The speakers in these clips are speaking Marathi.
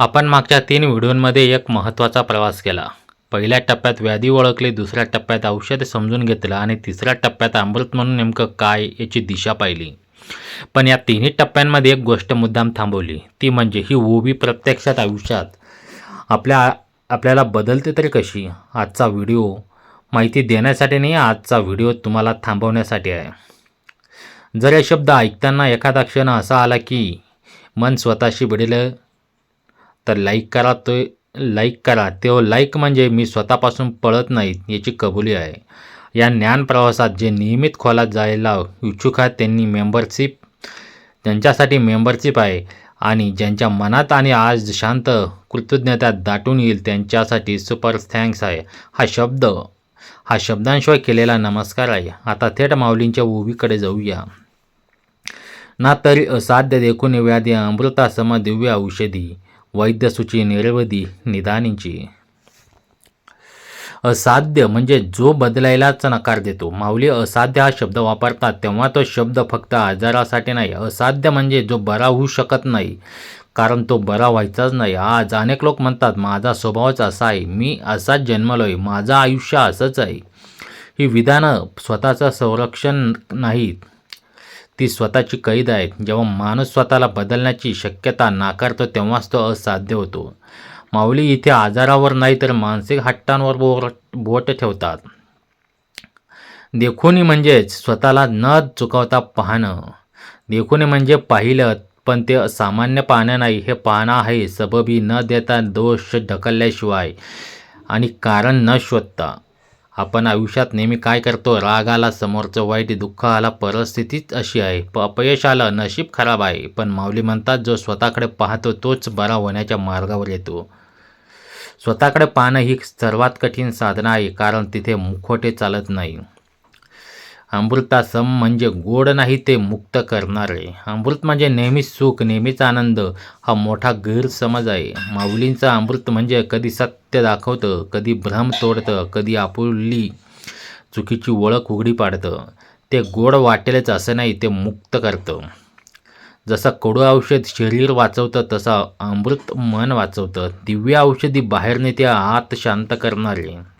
आपण मागच्या तीन व्हिडिओमध्ये एक महत्त्वाचा प्रवास केला. पहिल्या टप्प्यात व्याधी ओळखली दुसऱ्या टप्प्यात औषध समजून घेतलं आणि तिसऱ्या टप्प्यात अमृत म्हणून नेमकं काय याची दिशा पाहिली. पण या तिन्ही टप्प्यांमध्ये एक गोष्ट मुद्दाम थांबवली. ती म्हणजे ही ओबी प्रत्यक्षात आयुष्यात आपल्या आपल्याला बदलते तरी कशी? आजचा व्हिडिओ माहिती देण्यासाठी नाही आजचा व्हिडिओ तुम्हाला थांबवण्यासाठी आहे. जर हे शब्द ऐकताना एखादा क्षण असा आला की मन स्वतःशी भिडलं तर लाईक करा तो लाईक करा. तो लाईक म्हणजे मी स्वतःपासून पळत नाही याची कबुली आहे. या ज्ञान प्रवासात जे नियमित खोलात जायला इच्छुक आहेत त्यांनी मेंबरशिप त्यांच्यासाठी मेंबरशिप आहे. आणि ज्यांच्या मनात आणि आज शांत कृतज्ञता दाटून येईल त्यांच्यासाठी सुपर थँक्स आहे. हा शब्द हा शब्दांशिवाय केलेला नमस्कार आहे. आता थेट माऊलींच्या उभीकडे जाऊया. ना तरी असाध्य देखून व्याधी अमृतासम दिव्य औषधी. वैद्यसूची निरवधी निदानींची. असाध्य म्हणजे जो बदलायलाच नकार देतो. माऊली असाध्य हा शब्द वापरतात तेव्हा तो शब्द फक्त आजारासाठी नाही. असाध्य म्हणजे जो बरा होऊ शकत नाही. कारण तो बरा व्हायचाच नाही. आज अनेक लोक म्हणतात माझा स्वभावच असा आहे. मी असाच जन्मलो आहे. माझं आयुष्य असंच आहे. ही विधानं स्वतःचं संरक्षण नाहीत. ती स्वतःची कैद आहेत. जेव्हा माणूस स्वतःला बदलण्याची शक्यता नाकारतो तेव्हाच तो असाध्य होतो. माऊली इथे आजारावर नाही तर मानसिक हट्टांवर बोट बोट ठेवतात. देखुनी म्हणजेच स्वतःला न चुकवता पाहणं. देखुनी म्हणजे पाहिलं पण ते सामान्य पाहणं नाही. हे पाहणं आहे सबबी न देता दोष ढकलल्याशिवाय आणि कारण न शोधता. आपण आयुष्यात नेहमी काय करतो? राग आला समोरचं वाईट दुःख आला परिस्थितीच अशी आहे. प अपयश आलं नशीब खराब आहे. पण माऊली म्हणतात जो स्वतःकडे पाहतो तोच बरा होण्याच्या मार्गावर येतो. स्वतःकडे पाहणं ही सर्वात कठीण साधना आहे कारण तिथे मुखोटे चालत नाही. अमृतासम म्हणजे गोड नाही ते मुक्त करणारे. अमृत म्हणजे नेहमीच सुख नेहमीच आनंद. हा मोठा गैरसमज आहे. माऊलींचं अमृत म्हणजे कधी सत्य दाखवतं कधी भ्रम तोडतं कधी आपुली चुकीची ओळख उघडी पाडतं. ते गोड वाटेलच असं नाही ते मुक्त करतं. जसं कडू औषध शरीर वाचवतं तसं अमृत मन वाचवतं. दिव्य औषधी बाहेर नेते आत शांत करणारे.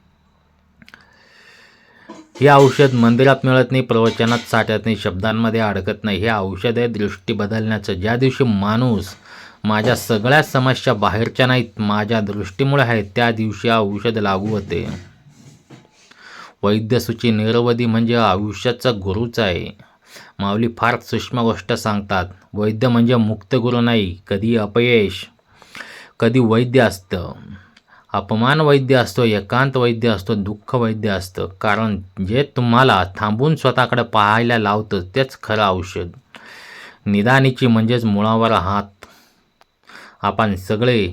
हे औषध मंदिरात मिळत नाही प्रवचनात साठत नाही शब्दांमध्ये अडकत नाही. हे औषध आहे दृष्टी बदलण्याचं ज्या दिवशी माणूस माझ्या सगळ्या समस्या बाहेरच्या नाहीत माझ्या दृष्टीमुळे आहेत त्या दिवशी औषध लागू होते. वैद्यसूची निरवधी म्हणजे आयुष्याचा गुरुच आहे. माऊली फार सूक्ष्म गोष्ट सांगतात. वैद्य म्हणजे मुक्त गुरु नाही कधी अपयश कधी वैद्य असतं. अपमान वैद्य असतो एकांत वैद्य असतो दुःख वैद्य असतं. कारण जे तुम्हाला थांबून स्वतःकडे पाहायला लावतं तेच खरं औषध. निदानीची म्हणजेच मुळावर हात. आपण सगळे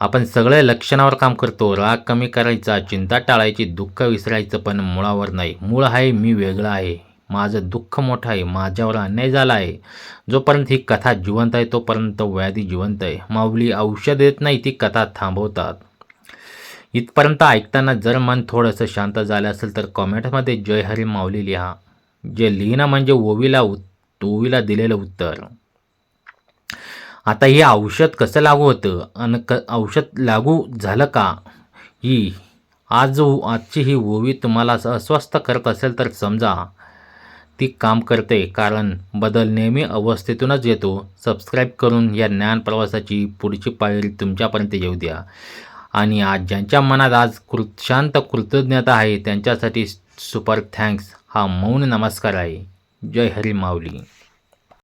आपण सगळे लक्षणावर काम करतो. राग कमी करायचा चिंता टाळायची दुःख विसरायचं पण मुळावर नाही. मूळ आहे मी वेगळं आहे. माझं दुःख मोठं आहे माझ्यावर अन्याय झाला आहे. जोपर्यंत ही कथा जिवंत आहे तोपर्यंत व्याधी जिवंत आहे. माऊली औषध देत नाही ती कथा थांबवतात. इथपर्यंत ऐकताना जर मन थोडंसं शांत झालं असेल तर कॉमेंटमध्ये जय हरी माऊली लिहा जे लिहिणं म्हणजे ओवीला उत ओवीला दिलेलं उत्तर. आता हे औषध कसं लागू होतं? आणि क औषध लागू झालं का? ही आज आजची ही ओवी तुम्हाला अस्वस्थ करत असेल तर समजा. ती काम करते कारण बदल नेहमी अवस्थेतूनच येतो. सबस्क्राईब करून या ज्ञान प्रवासाची पुढची पायरी तुमच्यापर्यंत येऊ द्या. आणि आज ज्यांच्या मनात आज कृत शांत कृतज्ञता आहे त्यांच्यासाठी सुपर थँक्स. हा मौन नमस्कार आहे. जय हरी माऊली.